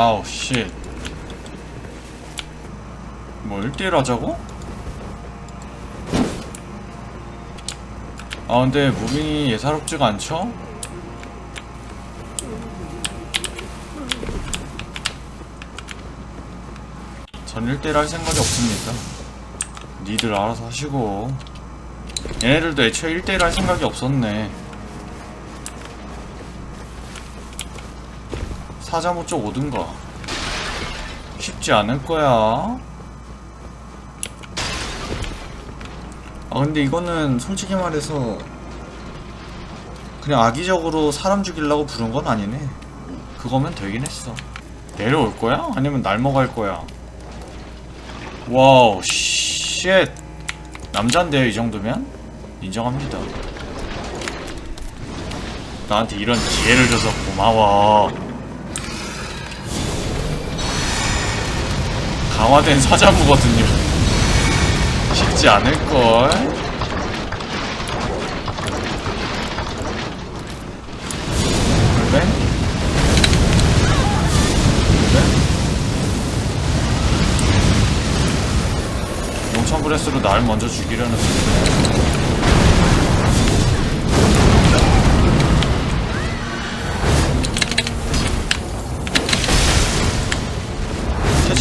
아우 씨. 뭐 1대1 하자고? 아 근데 무빙이 예사롭지가 않죠? 전 1대1 할 생각이 없습니다 니들 알아서 하시고 얘네들도 애초에 1대1 할 생각이 없었네 사자모 쪽 오든가. 쉽지 않을 거야. 아 근데 이거는 솔직히 말해서 그냥 악의적으로 사람 죽이려고 부른 건 아니네. 그거면 되긴 했어. 내려올 거야? 아니면 날 먹을 거야? 와우 쉣. 남잔데요 이 정도면? 인정합니다. 나한테 이런 기회를 줘서 고마워 강화된 사자무거든요 쉽지 않을걸 그래? 그래? 날 먼저 죽이려는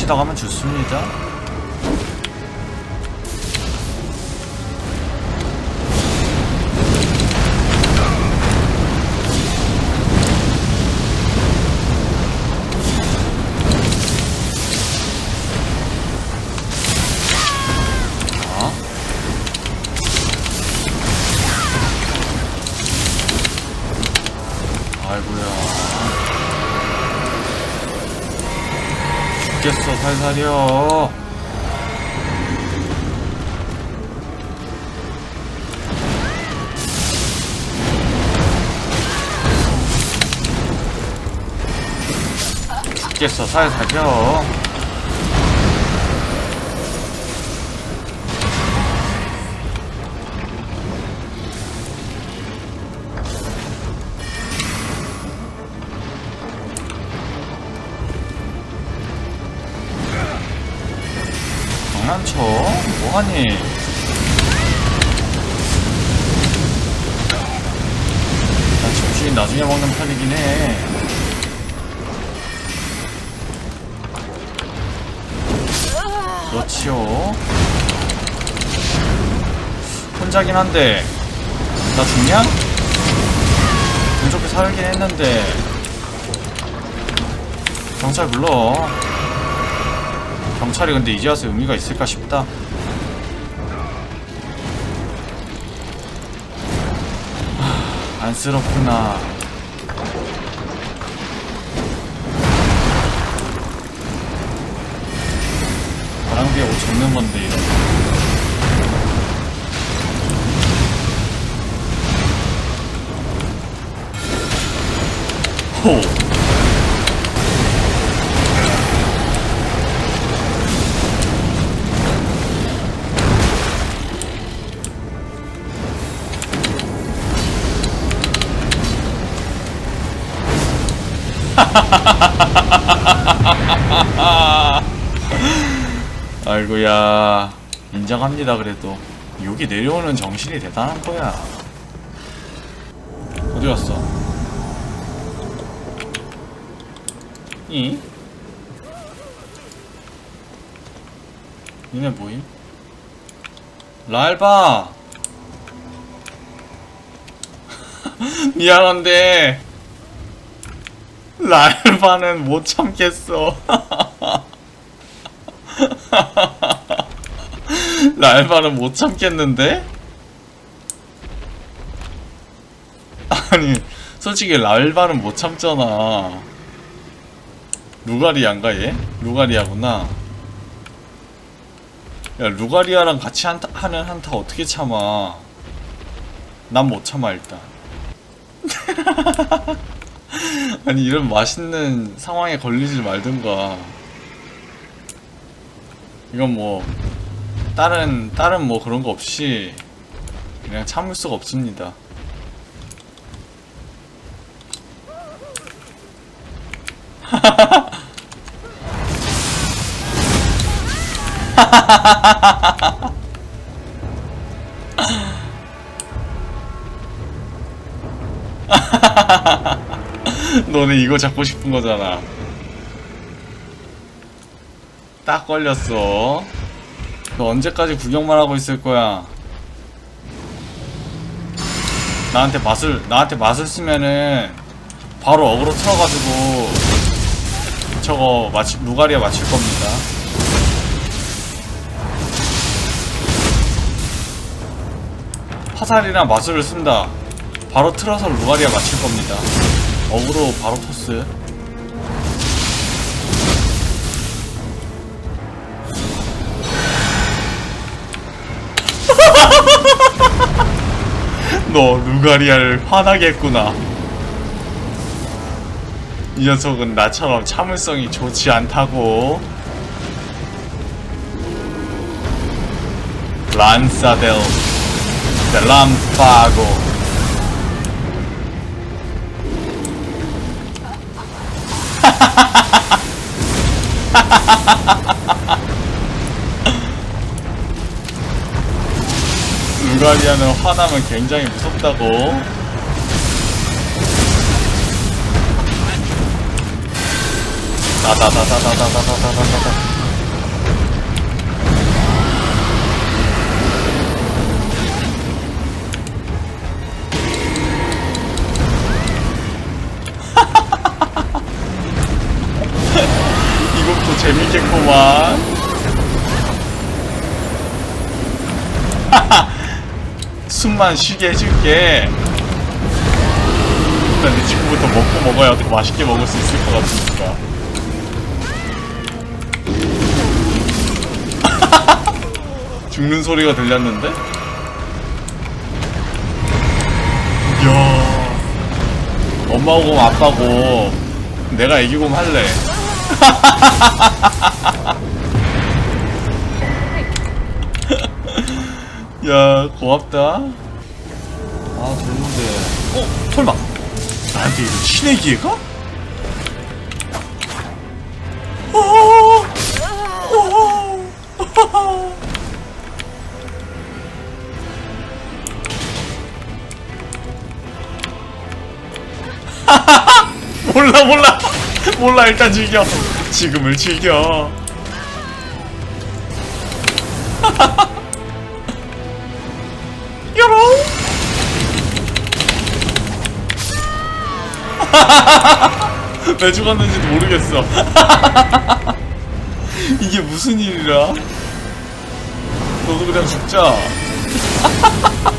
캐치 나가면 좋습니다 죽겠어 살살이여 죽겠어 살살이여 장난쳐? 뭐하니? 나 집주인 나중에 먹는 편이긴 해. 그렇지요. 혼자긴 한데, 나 죽냐? 운 좋게 살긴 했는데, 경찰 불러. 경찰이 근데 이제 와서 의미가 있을까 싶다. 하, 안쓰럽구나. 바람비에 옷 젖는 건데 이런. 호. 아이고야 인정합니다 그래도 여기 내려오는 정신이 대단한 거야 어디 갔어? 이? 니네 뭐임? 랄바 미안한데 랄바는 못 참겠어. 랄바는 못 참겠는데? 아니 솔직히 랄바는 못 참잖아. 루가리안가 얘? 루가리아구나. 야 루가리아랑 같이 한타, 하는 한타 어떻게 참아? 난 못 참아 일단 아니 이런 맛있는 상황에 걸리지 말든가. 이건 뭐 다른 다른 뭐 그런 거 없이 그냥 참을 수가 없습니다. 너네 이거 잡고 싶은 거잖아. 딱 걸렸어. 너 언제까지 구경만 하고 있을 거야? 나한테 맛을 나한테 맛을 쓰면은 바로 어그로 틀어가지고 저거 맞히 루가리아 맞힐 겁니다. 화살이랑 마술을 쓴다. 바로 틀어서 루가리아 맞힐 겁니다. 어그로 바로 토스. 너 루가리아를 화나게 했구나. 이 녀석은 나처럼 참을성이 좋지 않다고. 란사델, 델람파고. 루가리아는 화나면 굉장히 무섭다고. 다다다다다다다다다다다. 숨만 쉬게 해줄게. 일단 내 친구부터 먹고 먹어야 더 맛있게 먹을 수 있을 것 같으니까. 죽는 소리가 들렸는데? 이야. 엄마고 아빠고 내가 애기곰 할래. 야 고맙다. 아 좋은데. 어 설마 나한테 이거 신의 기회가? 몰라 몰라 몰라 일단 즐겨 지금을 즐겨 왜 죽었는지도 모르겠어. 이게 무슨 일이라 너도 그냥 죽자